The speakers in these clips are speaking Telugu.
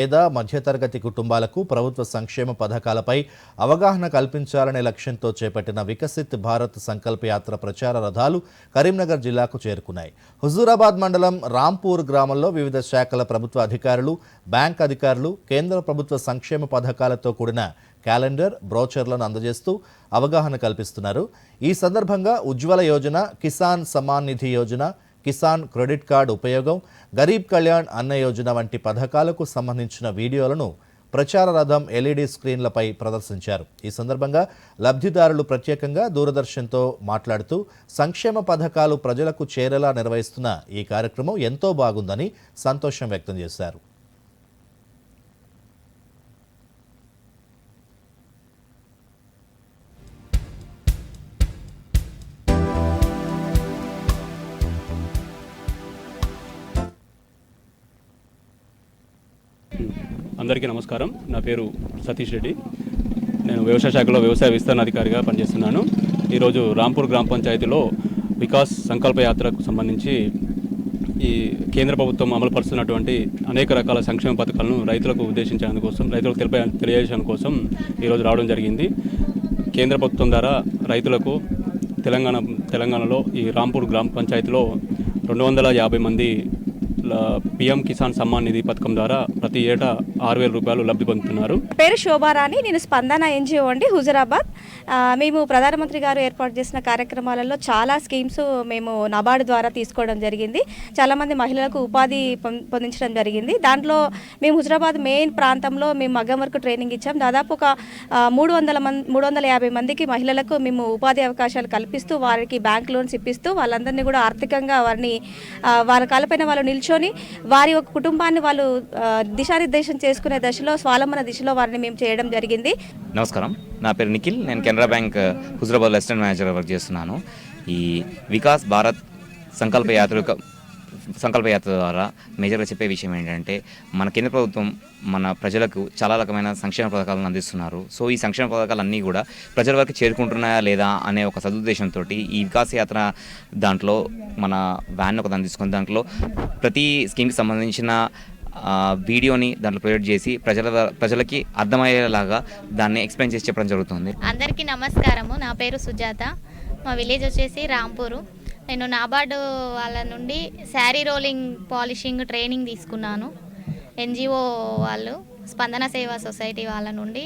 పేద మధ్యతరగతి కుటుంబాలకు ప్రభుత్వ సంక్షేమ పథకాలపై అవగాహన కల్పించాలనే లక్ష్యంతో చేపట్టిన వికసిత్ భారత్ సంకల్ప యాత్ర ప్రచార రథాలు కరీంనగర్ జిల్లాకు చేరుకున్నాయి. హుజూరాబాద్ మండలం రాంపూర్ గ్రామంలో వివిధ శాఖల ప్రభుత్వ అధికారులు బ్యాంక్ అధికారులు కేంద్ర ప్రభుత్వ సంక్షేమ పథకాలతో కూడిన క్యాలెండర్ బ్రోచర్లను అందజేస్తూ అవగాహన కల్పిస్తున్నారు. ఈ సందర్భంగా ఉజ్వల యోజన కిసాన్ సమాన్ నిధి యోజన కిసాన్ క్రెడిట్ కార్డు ఉపయోగం గరీబ్ కళ్యాణ్ అన్న యోజన వంటి పథకాలకు సంబంధించిన వీడియోలను ప్రచార రథం ఎల్ఈడి స్క్రీన్లపై ప్రదర్శించారు. ఈ సందర్భంగా లబ్ధిదారులు ప్రత్యేకంగా దూరదర్శన్తో మాట్లాడుతూ సంక్షేమ పథకాలు ప్రజలకు చేరేలా నిర్వహిస్తున్న ఈ కార్యక్రమం ఎంతో బాగుందని సంతోషం వ్యక్తం చేశారు. అందరికీ నమస్కారం. నా పేరు సతీష్ రెడ్డి. నేను వ్యవసాయ శాఖలో వ్యవసాయ విస్తరణ అధికారిగా పనిచేస్తున్నాను. ఈరోజు రాంపూర్ గ్రామ పంచాయతీలో వికాస్ సంకల్ప యాత్రకు సంబంధించి ఈ కేంద్ర ప్రభుత్వం అమలుపరుస్తున్నటువంటి అనేక రకాల సంక్షేమ పథకాలను రైతులకు ఉద్దేశించేందుకోసం రైతులకు తెలిపే తెలియజేయడం కోసం ఈరోజు రావడం జరిగింది. కేంద్ర ప్రభుత్వం ద్వారా రైతులకు తెలంగాణ తెలంగాణలో ఈ రాంపూర్ గ్రామ పంచాయతీలో రెండు వందల యాభై మంది పిఎం కిసాన్ సమ్మాన్ నిధి పథకం ద్వారా ప్రతి ఏటా ఆరు వేల రూపాయలు లబ్ధి పొందుతున్నారు. పేరు శోభారాణి నేను స్పందన ఎన్జిఓ అండి హుజురాబాద్. మేము ప్రధానమంత్రి గారు ఏర్పాటు చేసిన కార్యక్రమాలలో చాలా స్కీమ్స్ మేము నబార్డు ద్వారా తీసుకోవడం జరిగింది. చాలామంది మహిళలకు ఉపాధి పొందించడం జరిగింది. దాంట్లో మేము హుజురాబాద్ మెయిన్ ప్రాంతంలో మేము మగ్గం వరకు ట్రైనింగ్ ఇచ్చాం. దాదాపు ఒక మూడు వందల మంది మూడు వందల యాభై మందికి మహిళలకు మేము ఉపాధి అవకాశాలు కల్పిస్తూ వారికి బ్యాంక్ లోన్స్ ఇప్పిస్తూ వాళ్ళందరినీ కూడా ఆర్థికంగా వారిని ఆ, వారి కాలపైన వాళ్ళు నిల్చొని వారి యొక్క కుటుంబాన్ని వాళ్ళు దిశానిర్దేశం చేసుకునే దశలో స్వాలంబన దిశలో వారిని మేము చేయడం జరిగింది. నమస్కారం. నా పేరు నిఖిల్. నేను Canara bank Huzurabad assistant manager work చేస్తున్నాను. ఈ వికాస్ భారత్ సంకల్ప యాత్ర సంకల్పయాత్ర ద్వారా మేజర్గా చెప్పే విషయం ఏంటంటే మన కేంద్ర ప్రభుత్వం మన ప్రజలకు చాలా రకమైన సంక్షేమ పథకాలను అందిస్తున్నారు. సో ఈ సంక్షేమ పథకాలు అన్నీ కూడా ప్రజల వరకు చేరుకుంటున్నాయా లేదా అనే ఒక సదుద్దేశంతో ఈ వికాస్ యాత్ర దాంట్లో మన వ్యాన్ ఒకదాన్ని తీసుకుని దాంట్లో ప్రతి స్కీమ్కి సంబంధించిన వీడియోని దాంట్లో ప్రొజెక్ట్ చేసి ప్రజల ప్రజలకి అర్థమయ్యేలాగా దాన్ని ఎక్స్ప్లెయిన్ చేసి చెప్పడం జరుగుతుంది. అందరికీ నమస్కారము. నా పేరు సుజాత. మా విలేజ్ వచ్చేసి రాంపూరు. నేను నాబార్డు వాళ్ళ నుండి శారీ రోలింగ్ పాలిషింగ్ ట్రైనింగ్ తీసుకున్నాను. ఎన్జిఓ వాళ్ళు స్పందన సేవా సొసైటీ వాళ్ళ నుండి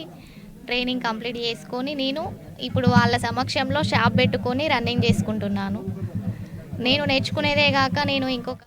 ట్రైనింగ్ కంప్లీట్ చేసుకొని నేను ఇప్పుడు వాళ్ళ సమక్షంలో షాప్ పెట్టుకొని రన్నింగ్ చేసుకుంటున్నాను. నేను నేర్చుకునేదే కాక నేను ఇంకొక